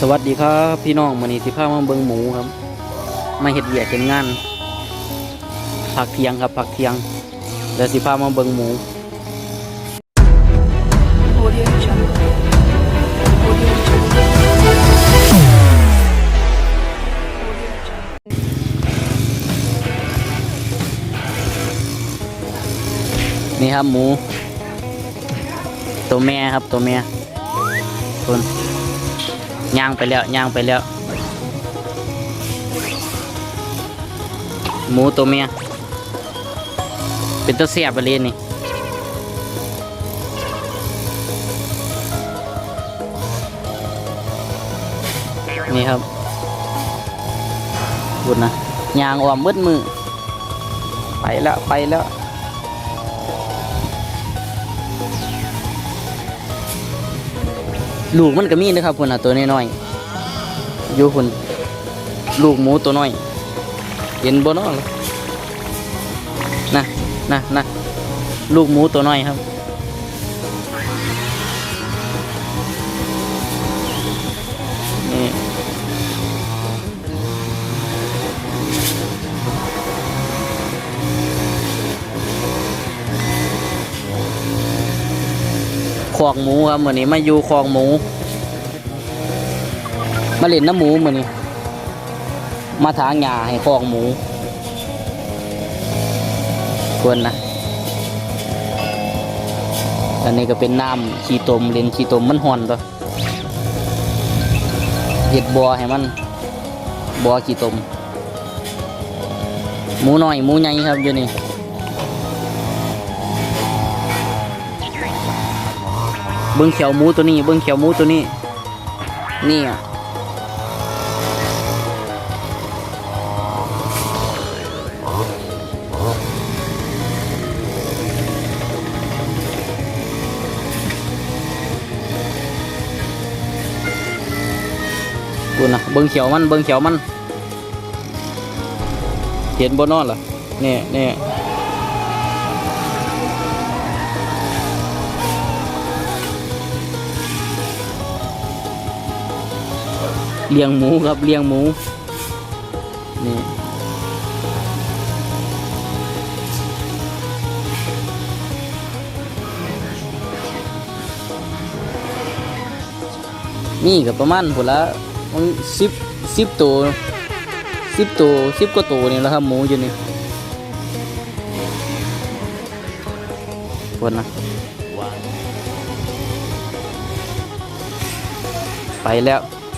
สวัสดีครับพี่น้องมื้อนี้สิพามาเบิงหมูครับ มาเฮ็ดเวียกเฮ็ดงานพักเทียงครับพักเทียงเดี๋ยวสิพามาเบิงหมูนี่ครับหมู ตัวแม่ครับตัวแม่คน ย่างไปแล้วย่างไปแล้ว หมูตัวเมีย เป็นตัวเสียบไปเลยนี่นี่ครับบุดนะยางออมมืดมือ ไปแล้ว ไปแล้ว ลูกมันก็มีนะครับคุณอะตัวน้อยๆอยู่คุณลูกหมูตัวน้อย เห็นบ่เนาะนะนะนะลูกหมูตัวน้อยครับ คอกหมูครับเหมือนนี้มาอยู่คอกหมู มาเล่นน้ำหมูเหมือนนี้ มาถางหญ้าให้คอกหมูควรนะอันนี้ก็เป็นน้ำขี้ตมเล่นขี้ตมมันห่อนตัวเห็ดบัวให้มันบัวขี้ตมหมูน้อยหมูใหญ่ครับอยู่นี่ เบิ้งเขียวหมูตัวนี้ เบิ้งเขียวหมูตัวนี้ นี่อะดูนะเบิ้งเขียวมัน เบิ้งเขียวมัน เห็นบนนอนเหรอเนี่ยเนี่ย เลี้ยงหมูครับเลี้ยงหมูนี่นี่กับประมาณหัวละมันสิบสิบตัวสิบตัวสิบกว่าตัวนี่แหละครับหมูอยู่นี่คนนะไปแล้ว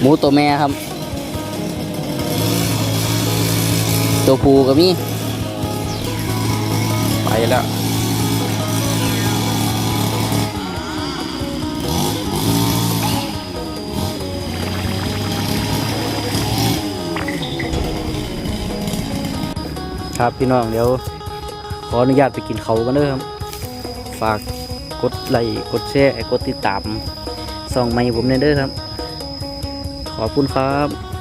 หมูตัวแม่ครับ ตัวผู้ก็มี ไปแล้วครับพี่น้องเดี๋ยว ขออนุญาตไปกินเขาวกันเด้อครับ ฝากกดไลค์กดแชร์กดติดตามส่องใหม่ผมเด้อครับ ขอบคุณครับ